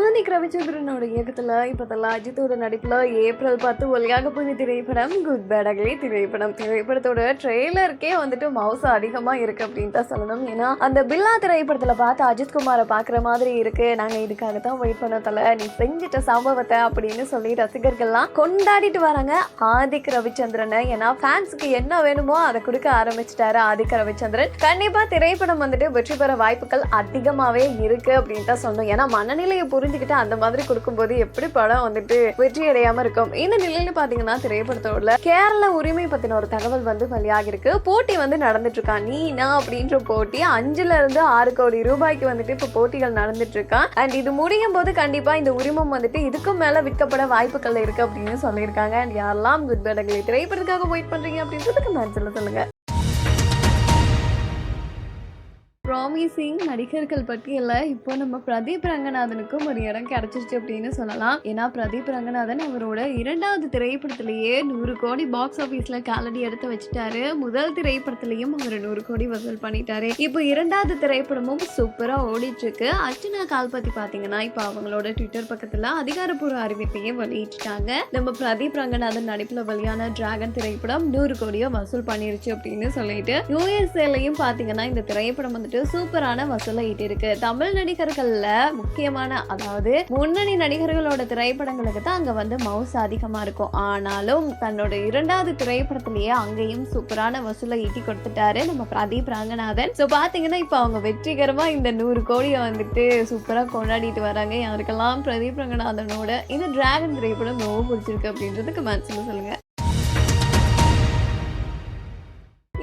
ஆதிக் ரவிச்சந்திரனோட இயக்கத்துல இப்போதெல்லாம் அஜித்தோட நடிப்பில் ஏப்ரல் பத்து ஒலியாக போகுது திரைப்படம் குட் பேட் அகலி திரைப்படம். திரைப்படத்தோட ட்ரெய்லருக்கே வந்துட்டு மவுசு அதிகமாக இருக்குது அப்படின்னு தான் சொல்லணும். ஏன்னா அந்த பில்லா திரைப்படத்தில் பார்த்து அஜித் குமாரை மாதிரி இருக்குது நாங்கள் இதுக்காக தான் வெயிட் பண்ண தலை நீ செஞ்சிட்ட சம்பவத்தை அப்படின்னு சொல்லி ரசிகர்கள்லாம் கொண்டாடிட்டு வராங்க ஆதிக் ரவிச்சந்திரனை. ஏன்னா ஃபேன்ஸுக்கு என்ன வேணுமோ அதை கொடுக்க ஆரம்பிச்சிட்டாரு ஆதிக் ரவிச்சந்திரன். கண்டிப்பாக திரைப்படம் வந்துட்டு வெற்றி பெற வாய்ப்புகள் அதிகமாகவே இருக்குது அப்படின்னு தான் சொல்லணும். ஏன்னா மனநிலையை புரிஞ்சுக்கிட்டு அந்த மாதிரி கொடுக்கும்போது எப்படி படம் வந்துட்டு வெற்றி அடையாம இருக்கும்? இந்த நிலையில பாத்தீங்கன்னா திரைப்படத்தோட கேரள உரிமை பத்தின ஒரு தகவல் வந்து வெளியாகி இருக்கு போட்டி வந்து நடந்துட்டு இருக்கா நீ நான் அப்படின்ற போட்டி அஞ்சுல இருந்து ஆறு கோடி ரூபாய்க்கு வந்துட்டு இப்ப போட்டிகள் நடந்துட்டு இருக்கா அண்ட் இது முடியும் போது கண்டிப்பா இந்த உரிமம் வந்துட்டு இதுக்கும் மேல விற்கப்பட வாய்ப்புகள் இருக்கு அப்படின்னு சொல்லியிருக்காங்க. அண்ட் யாரெல்லாம் குட் பேடங்களை திரைப்படத்துக்காக வெயிட் பண்றீங்க அப்படின்றதுக்கு மேட்ச்ல சொல்லுங்க. ப்ராமிசிங் நடிகர்கள் பட்டியலில் இப்போ நம்ம பிரதீப் ரங்கநாதனுக்கும் ஒரு இடம் கிடைச்சிருச்சு அப்படின்னு சொல்லலாம். ஏன்னா பிரதீப் ரங்கநாதன் அவரோட இரண்டாவது திரைப்படத்திலேயே நூறு கோடி பாக்ஸ் ஆஃபீஸில் காலடி எடுத்து வச்சுட்டாரு. முதல் திரைப்படத்திலையும் அவர் நூறு கோடி வசூல் பண்ணிட்டாரு. இப்போ இரண்டாவது திரைப்படமும் சூப்பராக ஓடிட்டு இருக்கு அர்ச்சனா கால்பத்தி பார்த்தீங்கன்னா இப்போ அவங்களோட ட்விட்டர் பக்கத்தில் அதிகாரப்பூர்வ அறிவிப்பையும் வெளியிட்டாங்க நம்ம பிரதீப் ரங்கநாதன் நடிப்பில் வெளியான டிராகன் திரைப்படம் நூறு கோடியோ வசூல் பண்ணிருச்சு அப்படின்னு சொல்லிட்டு யூஎஸ்ஏலையும் பார்த்தீங்கன்னா இந்த திரைப்படம் வந்துட்டு சூப்பரான வசூலை ஈட்டிருக்கு தமிழ் நடிகர்கள்ல முக்கியமான அதாவது முன்னணி நடிகர்களோட திரைப்படங்களுக்கு தான் அங்க வந்து மவுஸ் அதிகமா இருக்கும். ஆனாலும் தன்னோட இரண்டாவது திரைப்படத்திலேயே அங்கேயும் சூப்பரான வசூலை ஈட்டி கொடுத்துட்டாரு நம்ம பிரதீப் ரங்கநாதன். ஸோ பாத்தீங்கன்னா இப்போ அவங்க வெற்றிகரமா இந்த நூறு கோடியை வந்துட்டு சூப்பரா கொண்டாடிட்டு வராங்க. யாருக்கெல்லாம் பிரதீப் ரங்கநாதனோட இந்த டிராகன் திரைப்படம் ரொம்ப பிடிச்சிருக்கு அப்படின்றதுக்கு கமெண்ட்ஸில் சொல்லுங்க.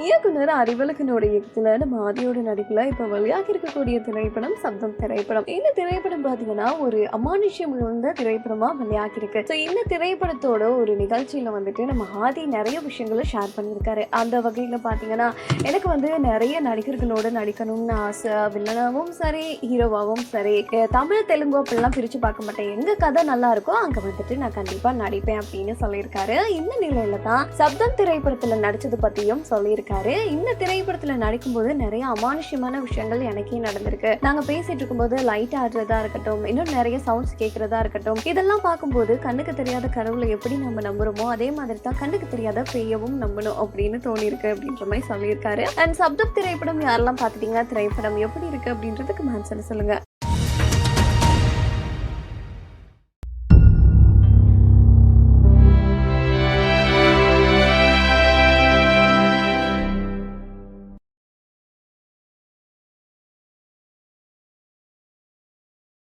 இயக்குனர் அறிவழகனோட இயக்கத்தில் நம்ம ஆதியோட நடிப்பில் இப்போ வெளியாகி இருக்கக்கூடிய திரைப்படம் சப்தம் திரைப்படம். இந்த திரைப்படம் பார்த்தீங்கன்னா ஒரு அமானுஷ்யம் உள்ள திரைப்படமாக வெளியாகி இருக்கு ஸோ இந்த திரைப்படத்தோட ஒரு நிகழ்ச்சியில் வந்துட்டு நம்ம ஆதி நிறைய விஷயங்களை ஷேர் பண்ணியிருக்காரு. அந்த வகையில் பார்த்தீங்கன்னா எனக்கு வந்து நிறைய நடிகர்களோட நடிக்கணும்னு ஆசை. வில்லனாகவும் சரி ஹீரோவாகவும் சரி தமிழ் தெலுங்கு அப்படிலாம் பிரித்து பார்க்க மாட்டேன். எங்கள் கதை நல்லா இருக்கோ அங்கே வந்துட்டு நான் கண்டிப்பாக நடிப்பேன் அப்படின்னு சொல்லியிருக்காரு. இந்த நிலையில தான் சப்தம் திரைப்படத்தில் நடித்தது பற்றியும் சொல்லியிருக்காரு. இந்த திரைப்படத்துல நடிக்கும்போது நிறைய அமானுஷ்யமான விஷயங்கள் எனக்கே நடந்திருக்கு. நாங்க பேசிட்டு இருக்கும்போது லைட் ஆடுறதா இருக்கட்டும் இன்னும் நிறைய சவுண்ட்ஸ் கேட்கறதா இருக்கட்டும் இதெல்லாம் பார்க்கும்போது கண்ணுக்கு தெரியாத கடவுளை எப்படி நம்ம நம்புறோமோ அதே மாதிரி தான் கண்ணுக்கு தெரியாத பேயவும் நம்பணும் அப்படின்னு தோணியிருக்கு அப்படின்ற மாதிரி சொல்லியிருக்காரு. அண்ட் சப்தம் திரைப்படம் யாரெல்லாம் பார்த்துட்டீங்க திரைப்படம் எப்படி இருக்கு அப்படின்றதுக்கு மேன்சல் சொல்லுங்க.